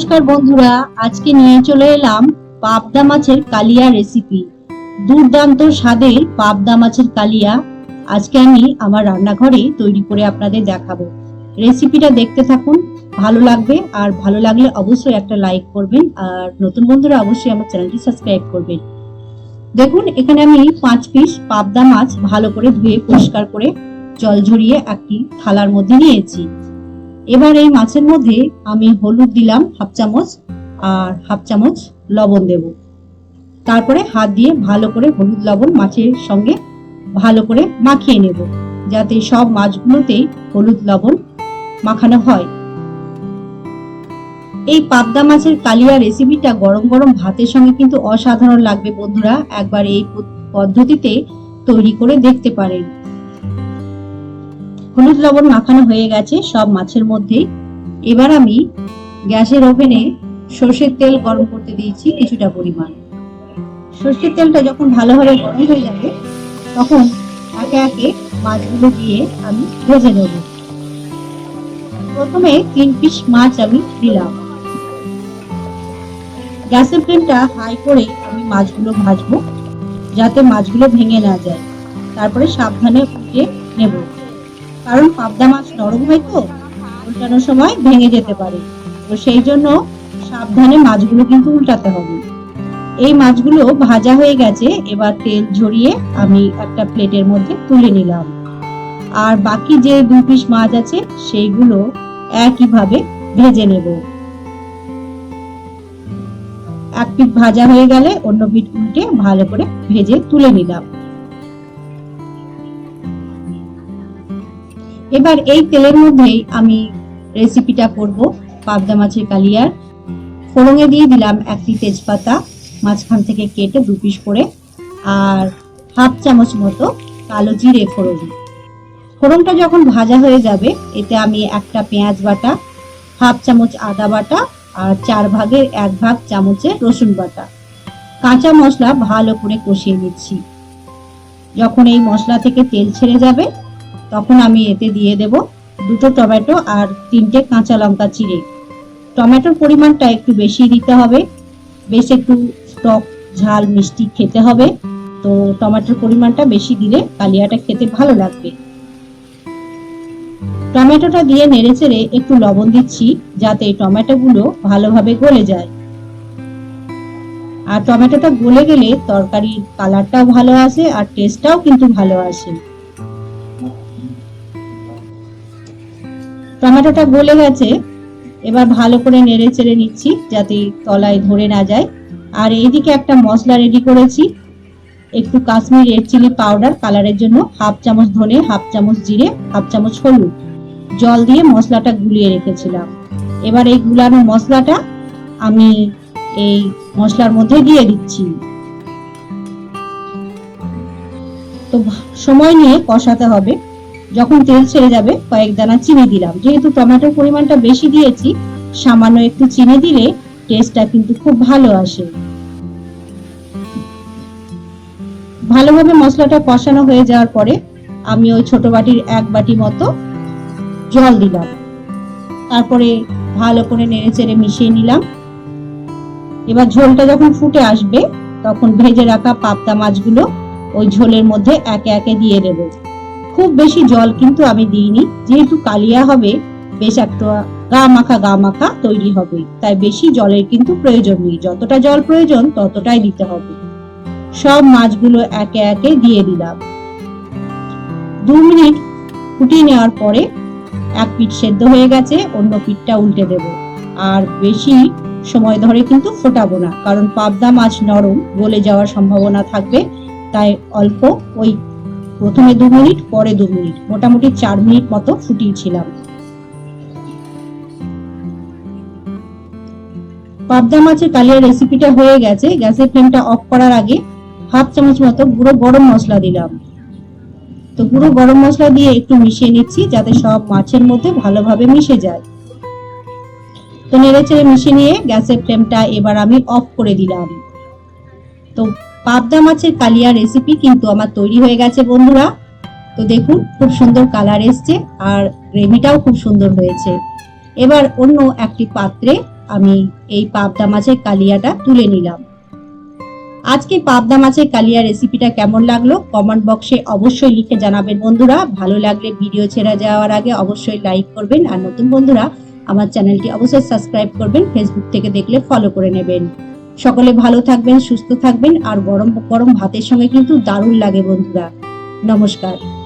নমস্কার বন্ধুরা, আজকে নিয়ে চলে এলাম পাবদা মাছের কালিয়া রেসিপি দুর্দান্ত স্বাদের পাবদা মাছের কালিয়া। আজকে আমি আমার রান্নাঘরে তৈরি করে আপনাদের দেখাবো। রেসিপিটা দেখতে থাকুন, ভালো লাগবে, আর ভালো লাগলে অবশ্যই একটা লাইক করবেন, আর নতুন বন্ধুরা অবশ্যই আমার চ্যানেলটি সাবস্ক্রাইব করবেন। দেখুন, এখানে আমি পাঁচ পিস পাবদা মাছ ভালো করে ধুয়ে পরিষ্কার করে জল ঝরিয়ে একটি থালার মধ্যে নিয়েছি। এবার এই মাছের মধ্যে আমি হলুদ দিলাম হাফ চামচ আর হাফ চামচ লবণ দেব। তারপরে হাত দিয়ে ভালো করে হলুদ লবণ মাছের সঙ্গে ভালো করে মাখিয়ে নেব, যাতে সব মাছগুলোতেই হলুদ লবণ মাখানো হয়। এই পাবদা মাছের কালিয়া রেসিপিটা গরম গরম ভাতের সঙ্গে কিন্তু অসাধারণ লাগবে বন্ধুরা। একবার এই পদ্ধতিতে তৈরি করে দেখতে পারেন। হলুদ লবণ মাখানো হয়ে গেছে সব মাছের মধ্যে এবার আমি গ্যাসের ওভেনে সর্ষের তেল গরম করতে দিয়েছি কিছুটা পরিমাণ। সর্ষের তেলটা যখন ভালোভাবে গরম হয়ে যাবে, তখন একে একে মাছগুলো দিয়ে আমি ভেজে নেব। প্রথমে তিন পিস মাছ আমি দিলাম। গ্যাসের ফ্লেমটা হাই করে আমি মাছগুলো ভাজবো, যাতে মাছগুলো ভেঙে না যায়। তারপরে সাবধানে উঠিয়ে নেব। কারণ পাবদা মাছ নরম হয় তো উল্টানোর সময় ভেঙে যেতে পারে। তো সেই জন্য সাবধানে মাছগুলো কিন্তু উল্টাতে হবে। এই মাছগুলো ভাজা হয়ে গেছে, এবার তেল ঝরিয়ে আমি একটা প্লেটের মধ্যে তুলে নিলাম। আর বাকি যে দু পিস মাছ আছে, সেইগুলো একইভাবে ভেজে নেব। এক পিঠ ভাজা হয়ে গেলে অন্য পিঠ উল্টে ভালো করে ভেজে তুলে নিলাম। এবার এই তেলের মধ্যেই আমি রেসিপিটা করব, পাবদা মাছের কালিয়ার। ফোড়ঙে দিয়ে দিলাম একটি তেজপাতা, মাঝখান থেকে কেটে দু পিস করে, আর হাফ চামচ মতো কালো জিরে ফোড়ন। ফোড়নটা যখন ভাজা হয়ে যাবে, এতে আমি একটা পেঁয়াজ বাটা, হাফ চামচ আদা বাটা, আর চার ভাগের এক ভাগ চামচের রসুন বাটা। কাঁচা মশলা ভালো করে কষিয়ে নিচ্ছি। যখন এই মশলা থেকে তেল ছেড়ে যাবে তখন আমি এতে দিয়ে দেব দুটো টমেটো আর তিনটে কাঁচা লঙ্কা চিড়ে। টমেটোর পরিমাণটা একটু বেশি দিতে হবে। বেশ একটু টক, ঝাল, মিষ্টি খেতে হবে। তো টমেটোর পরিমাণটা বেশি দিলে কালিয়াটা খেতে ভালো লাগবে। টমেটোটা দিয়ে নেড়ে চেড়ে একটু লবণ দিচ্ছি যাতে টমেটোগুলো ভালোভাবে গলে যায়। আর টমেটোটা গলে গেলে তরকারির কালারটাও ভালো আসে আর টেস্টটাও কিন্তু ভালো আসে। টমেটোটা গলে গেছে, এবার ভালো করে নেড়ে চেড়ে নিচ্ছি যাতে তলায় ধরে না যায়। আর এইদিকে একটা মশলা রেডি করেছি, একটু কাশ্মীর রেড চিলি পাউডার কালারের জন্য হাফ চামচ ধনে, হাফ চামচ জিরে, হাফ চামচ হলুদ। জল দিয়ে মশলাটা গুলিয়ে রেখেছিলাম। এবার এই গুলানো মশলাটা আমি এই মশলার মধ্যে দিয়ে দিচ্ছি। তো সময় নিয়ে কষাতে হবে। যখন তেল ছেড়ে যাবে, কয়েক দানা চিনি দিলাম। যেহেতু টমেটোর পরিমাণটা বেশি দিয়েছি, সামান্য একটু চিনি দিলে টেস্টটা কিন্তু খুব ভালো আসে। ভালোভাবে মশলাটা কষানো হয়ে যাওয়ার পরে আমি ওই ছোট বাটির এক বাটি মতো জল দিলাম। তারপরে ভালো করে নেড়ে চেড়ে মিশিয়ে নিলাম। এবার ঝোলটা যখন ফুটে আসবে, তখন ভেজে রাখা পাবদা মাছগুলো ওই ঝোলের মধ্যে একে একে দিয়ে দেবো। খুব বেশি জল কিন্তু আমি দিইনি। যেহেতু কালিয়া হবে, বেশ একটা গা মাখা গা মাখা তৈরি হবে। তাই বেশি জলের কিন্তু প্রয়োজন নেই। যতটা জল প্রয়োজন, ততটাই দিতে হবে। সব মাছগুলো একে একে দিয়ে দিলাম। দু মিনিট ফুটিয়ে নেওয়ার পরে এক পিঠ সেদ্ধ হয়ে গেছে, অন্য পিঠটা উল্টে দেব। আর বেশি সময় ধরে কিন্তু ফোটাবো না, কারণ পাবদা মাছ নরম, গলে যাওয়ার সম্ভাবনা থাকবে। তাই অল্প ওই প্রথমে দু মিনিট, পরে দু মিনিট। মোটামুটি চার মিনিট মতো ফুটিয়েছিলাম। পাবদা মাছের কালিয়া রেসিপিটা হয়ে গেছে। গ্যাসের ফ্লেমটা অফ করার আগে হাফ চামচ মতো গুঁড়ো গরম মশলা দিলাম। তো গুঁড়ো গরম মশলা দিয়ে একটু মিশিয়ে নিচ্ছি, যাতে সব মাছের মধ্যে ভালোভাবে মিশে যায়। তো নেড়ে চেড়ে মিশিয়ে নিয়ে গ্যাসের ফ্লেমটা এবার আমি অফ করে দিলাম। তো পাবদা মাছের কালিয়া রেসিপি কিন্তু আমার তৈরি হয়ে গেছে বন্ধুরা। তো দেখুন, খুব সুন্দর কালার এসছে আর গ্রেভিটাও খুব সুন্দর হয়েছে। এবার অন্য একটি পাত্রে আমি এই পাবদা মাছের কালিয়াটা তুলে নিলাম। আজকে পাবদা মাছের কালিয়া রেসিপিটা কেমন লাগল কমেন্ট বক্সে অবশ্যই লিখে জানাবেন বন্ধুরা। ভালো লাগলে ভিডিও ছেড়ে যাওয়ার আগে অবশ্যই লাইক করবেন। আর নতুন বন্ধুরা, আমার চ্যানেলটি অবশ্যই সাবস্ক্রাইব করবেন। ফেসবুক থেকে দেখলে ফলো করে নেবেন। সকলে ভালো থাকবেন, সুস্থ থাকবেন, আর গরম গরম ভাতের সঙ্গে কিন্তু দারুণ লাগে বন্ধুরা। নমস্কার।